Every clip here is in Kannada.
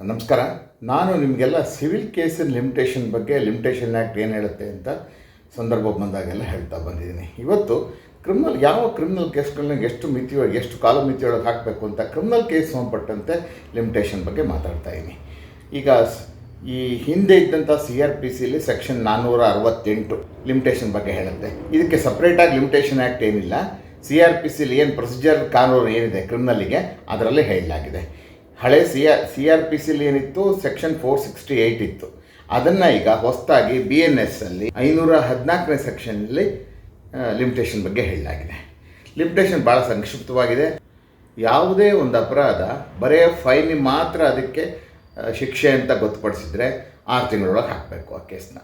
ನಮಸ್ಕಾರ. ನಾನು ನಿಮಗೆಲ್ಲ ಸಿವಿಲ್ ಕೇಸಿನ ಲಿಮಿಟೇಷನ್ ಬಗ್ಗೆ ಲಿಮಿಟೇಷನ್ ಆ್ಯಕ್ಟ್ ಏನು ಹೇಳುತ್ತೆ ಅಂತ ಸಂದರ್ಭ ಬಂದಾಗೆಲ್ಲ ಹೇಳ್ತಾ ಬಂದಿದ್ದೀನಿ. ಇವತ್ತು ಕ್ರಿಮಿನಲ್ ಯಾವ ಕ್ರಿಮಿನಲ್ ಕೇಸ್ಗಳನ್ನ ಎಷ್ಟು ಮಿತಿಯೊಳಗೆ ಎಷ್ಟು ಕಾಲ ಮಿತಿಯೊಳಗೆ ಹಾಕಬೇಕು ಅಂತ ಕ್ರಿಮಿನಲ್ ಕೇಸ್ ಸಂಬಂಧಪಟ್ಟಂತೆ ಲಿಮಿಟೇಷನ್ ಬಗ್ಗೆ ಮಾತಾಡ್ತಾ ಇದ್ದೀನಿ ಈಗ ಈ ಹಿಂದೆ ಇದ್ದಂಥ ಸಿ ಆರ್ ಪಿ ಸಿಲಿ ಸೆಕ್ಷನ್ ನಾನ್ನೂರ ಅರವತ್ತೆಂಟು ಲಿಮಿಟೇಷನ್ ಬಗ್ಗೆ ಹೇಳುತ್ತೆ. ಇದಕ್ಕೆ ಸಪ್ರೇಟಾಗಿ ಲಿಮಿಟೇಷನ್ ಆ್ಯಕ್ಟ್ ಏನಿಲ್ಲ. ಸಿ ಆರ್ ಪಿ ಸಿಲಿ ಏನು ಪ್ರೊಸೀಜರ್ ಕಾನೂನು ಏನಿದೆ ಕ್ರಿಮಿನಲ್ಗೆ, ಅದರಲ್ಲೇ ಹೇಳಲಾಗಿದೆ ಹಳೆ C R C R P ಸಿಲಿ ಏನಿತ್ತು, ಸೆಕ್ಷನ್ ಫೋರ್ ಸಿಕ್ಸ್ಟಿ ಏಯ್ಟ್ ಇತ್ತು. ಅದನ್ನು ಈಗ ಹೊಸದಾಗಿ ಬಿ ಎನ್ ಎಸ್ ಅಲ್ಲಿ ಐನೂರ ಹದಿನಾಲ್ಕನೇ ಸೆಕ್ಷನಲ್ಲಿ ಲಿಮಿಟೇಷನ್ ಬಗ್ಗೆ ಹೇಳಲಾಗಿದೆ. ಲಿಮಿಟೇಷನ್ ಭಾಳ ಸಂಕ್ಷಿಪ್ತವಾಗಿದೆ. ಯಾವುದೇ ಒಂದು ಅಪರಾಧ ಬರೆಯ ಫೈನ್ ಮಾತ್ರ ಅದಕ್ಕೆ ಶಿಕ್ಷೆ ಅಂತ ಗೊತ್ತುಪಡಿಸಿದ್ರೆ ಆರು ತಿಂಗಳೊಳಗೆ ಹಾಕಬೇಕು ಆ ಕೇಸ್ನ.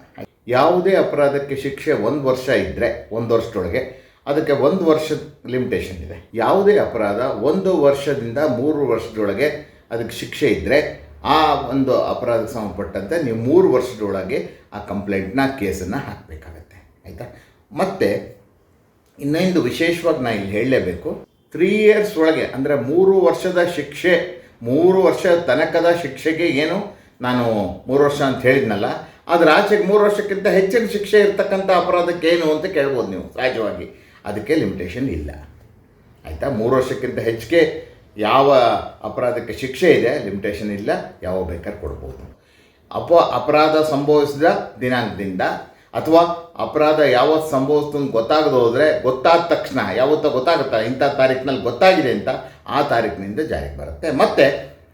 ಯಾವುದೇ ಅಪರಾಧಕ್ಕೆ ಶಿಕ್ಷೆ ಒಂದು ವರ್ಷ ಇದ್ದರೆ ಒಂದು ವರ್ಷದೊಳಗೆ, ಅದಕ್ಕೆ ಒಂದು ವರ್ಷದ ಲಿಮಿಟೇಷನ್ ಇದೆ. ಯಾವುದೇ ಅಪರಾಧ ಒಂದು ವರ್ಷದಿಂದ ಮೂರು ವರ್ಷದೊಳಗೆ ಅದಕ್ಕೆ ಶಿಕ್ಷೆ ಇದ್ದರೆ ಆ ಒಂದು ಅಪರಾಧಕ್ಕೆ ಸಂಬಂಧಪಟ್ಟಂತೆ ನೀವು ಮೂರು ವರ್ಷದೊಳಗೆ ಆ ಕಂಪ್ಲೇಂಟ್ನ ಕೇಸನ್ನು ಹಾಕಬೇಕಾಗತ್ತೆ. ಆಯಿತಾ? ಮತ್ತು, ಇನ್ನೊಂದು ವಿಶೇಷವಾಗಿ ನಾನು ಇಲ್ಲಿ ಹೇಳಲೇಬೇಕು. ತ್ರೀ ಇಯರ್ಸ್ ಒಳಗೆ, ಅಂದರೆ ಮೂರು ವರ್ಷದ ಶಿಕ್ಷೆ, ಮೂರು ವರ್ಷದ ತನಕದ ಶಿಕ್ಷೆಗೆ ಏನು ನಾನು ಮೂರು ವರ್ಷ ಅಂತ ಹೇಳಿದ್ನಲ್ಲ, ಆದರೆ ಆಚೆಗೆ ಮೂರು ವರ್ಷಕ್ಕಿಂತ ಹೆಚ್ಚಿನ ಶಿಕ್ಷೆ ಇರ್ತಕ್ಕಂಥ ಅಪರಾಧಕ್ಕೆ ಏನು ಅಂತ ಕೇಳ್ಬೋದು ನೀವು, ಸಹಜವಾಗಿ. ಅದಕ್ಕೆ ಲಿಮಿಟೇಷನ್ ಇಲ್ಲ. ಆಯಿತಾ? ಮೂರು ವರ್ಷಕ್ಕಿಂತ ಹೆಚ್ಚಿಗೆ ಯಾವ ಅಪರಾಧಕ್ಕೆ ಶಿಕ್ಷೆ ಇದೆ ಲಿಮಿಟೇಷನ್ ಇಲ್ಲ, ಯಾವ ಬೇಕಾದ್ರೆ ಕೊಡ್ಬೋದು. ಅಪ, ಅಪರಾಧ ಸಂಭವಿಸಿದ ದಿನಾಂಕದಿಂದ ಅಥವಾ ಅಪರಾಧ ಯಾವತ್ತು ಸಂಭವಿಸ್ತು ಅಂತ ಗೊತ್ತಾದ ತಕ್ಷಣ, ಯಾವತ್ತೋ ಗೊತ್ತಾಗುತ್ತಾ, ಇಂಥ ತಾರೀಕಿನಲ್ಲಿ ಗೊತ್ತಾಗಿದೆ ಅಂತ ಆ ತಾರೀಕಿನಿಂದ ಜಾರಿಗೆ ಬರುತ್ತೆ. ಮತ್ತು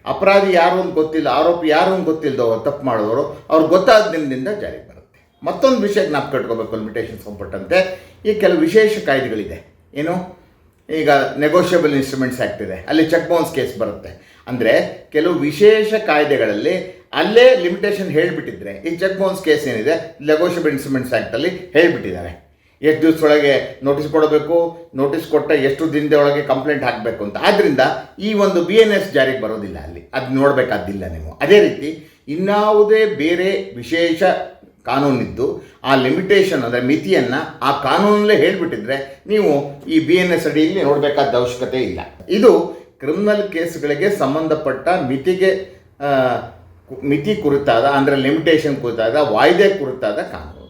ಅಪರಾಧಿ ಯಾರು ಅಂತ ಗೊತ್ತಿಲ್ಲ, ಆರೋಪಿ ಯಾರು ಅಂತ ಗೊತ್ತಿಲ್ಲದವರು ತಪ್ಪು ಮಾಡಿದವರು, ಅವ್ರು ಗೊತ್ತಾದ ದಿನದಿಂದ ಜಾರಿಗೆ ಬರುತ್ತೆ. ಮತ್ತೊಂದು ವಿಷಯಕ್ಕೆ ನಾವು ಕಟ್ಕೋಬೇಕು ಲಿಮಿಟೇಷನ್ ಸಂಪಟ್ಟಂತೆ ಈ ಕೆಲವು ವಿಶೇಷ ಕಾಯ್ದೆಗಳಿದೆ. ಏನು? ಈಗ ನೆಗೋಷಿಯಬಲ್ ಇನ್ಸ್ಟ್ರೂಮೆಂಟ್ಸ್ ಇದೆ ಅಲ್ಲಿ ಚೆಕ್ ಬೌನ್ಸ್ ಕೇಸ್ ಬರುತ್ತೆ. ಅಂದರೆ ಕೆಲವು ವಿಶೇಷ ಕಾಯ್ದೆಗಳಲ್ಲಿ ಅಲ್ಲೇ ಲಿಮಿಟೇಷನ್ ಹೇಳಿಬಿಟ್ಟಿದ್ರೆ, ಈ ಚೆಕ್ ಬೌನ್ಸ್ ಕೇಸ್ ಏನಿದೆ ನೆಗೋಷಿಯಬಲ್ ಇನ್ಸ್ಟ್ರೂಮೆಂಟ್ಸ್ ಆ್ಯಕ್ಟಲ್ಲಿ ಹೇಳಿಬಿಟ್ಟಿದ್ದಾರೆ. ಎಷ್ಟು ದಿವಸದೊಳಗೆ ನೋಟಿಸ್ ಕೊಡಬೇಕು ನೋಟಿಸ್ ಕೊಟ್ಟ ಎಷ್ಟು ದಿನದೊಳಗೆ ಕಂಪ್ಲೇಂಟ್ ಹಾಕಬೇಕು ಅಂತ. ಆದ್ದರಿಂದ ಈ ಒಂದು ಬಿ ಎನ್ ಎಸ್ ಜಾರಿಗೆ ಬರೋದಿಲ್ಲ ಅಲ್ಲಿ. ಅದು ನೋಡಬೇಕಾದಿಲ್ಲ ನೀವು. ಅದೇ ರೀತಿ ಇನ್ನಾವುದೇ ಬೇರೆ ವಿಶೇಷ ಕಾನೂನಿದ್ದು, ಆ ಲಿಮಿಟೇಷನ್ ಅಂದರೆ ಮಿತಿಯನ್ನು ಆ ಕಾನೂನಲ್ಲೇ ಹೇಳಿಬಿಟ್ಟಿದ್ರೆ ನೀವು ಈ ಬಿ ಎನ್ ಎಸ್ ಅಡಿಯಲ್ಲಿ ನೋಡಬೇಕಾದ ಅವಶ್ಯಕತೆ ಇಲ್ಲ. ಇದು ಕ್ರಿಮಿನಲ್ ಕೇಸ್ಗಳಿಗೆ ಸಂಬಂಧಪಟ್ಟ ಮಿತಿಗೆ ಮಿತಿ ಕುರಿತಾದ, ಅಂದರೆ ಲಿಮಿಟೇಷನ್ ಕುರಿತಾದ, ವಾಯ್ದೆ ಕುರಿತಾದ ಕಾನೂನು.